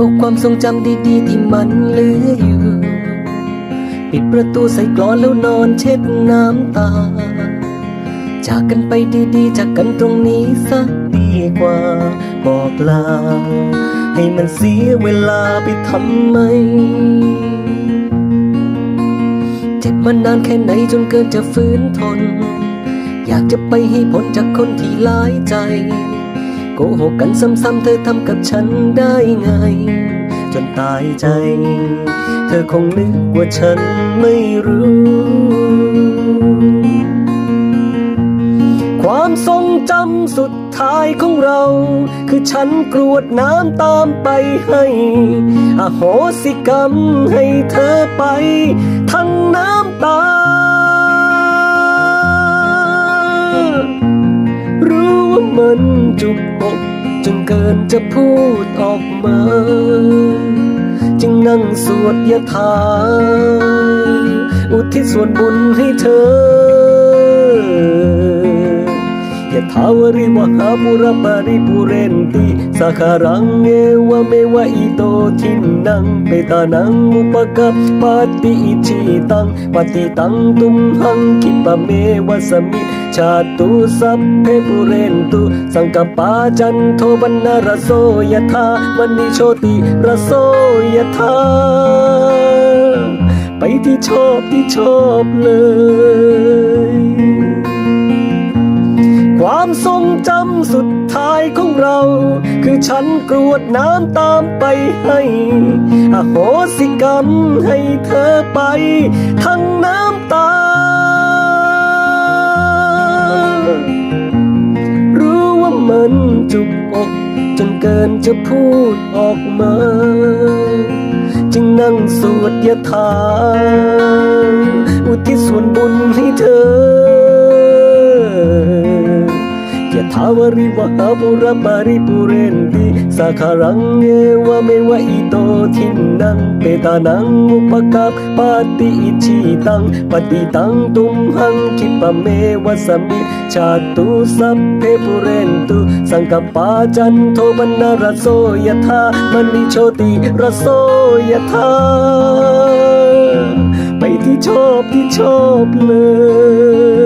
เอาความทรงจำดีๆที่มันเหลืออยู่ ปิดประตูใส่กลอนแล้วนอนเช็ดน้ำตา จากกันไปดีๆ จากกันตรงนี้สักดีกว่า บอกลา ให้มันเสียเวลาไปทำไม เจ็บมานานแค่ไหนจนเกินจะฟื้นทน อยากจะไปให้พ้นจากคนที่ร้ายใจ กหกกันซ้ำๆเธอทำกับฉันได้ไง จนตายใจ เธอคงนึกว่าฉันไม่รู้ ความทรงจำสุดท้ายของเรา คือฉันกรวดน้ำตามไปให้ อโหสิกรรมให้เธอไป มันจุบอกจนเกินจะพูดออกมา จึงนั่งสวดยถาอุทิศส่วนบุญให้เธอ ยะถาวริวหาปุระปาริปุเรนติสาคารังเอวะเมวะอิโตทินนังเปตานังอุปกัปปาติอิชิตังปฏิตังตุมหังคิปะเมวะสมิชาตุสัพเพปุเรนตุสังกปาจันโทปนารโสยะธามณิโชติระโสยะธาไปที่ชอบที่ชอบเลย ของเรา คือฉันกรวดน้ำตามไปให้ อโหสิกรรมให้เธอไป ทั้งน้ำตา รู้ว่ามันจุกอกจนเกินจะพูดออกมา จึงนั่งสวดยถาาวริวหาปุระปาริปุเรนติสาคารังเอวะเมวะอิโตทินนังเปตานังอุปกัปปาติอิชิตังปฏิตังตุมหังคิปะเมวะสมิชาตุสัพเพปุเรนตุสังกปาจันโทปนารโสยถามณิโชติรโสยถาไปที่ชอบที่ชอบเลย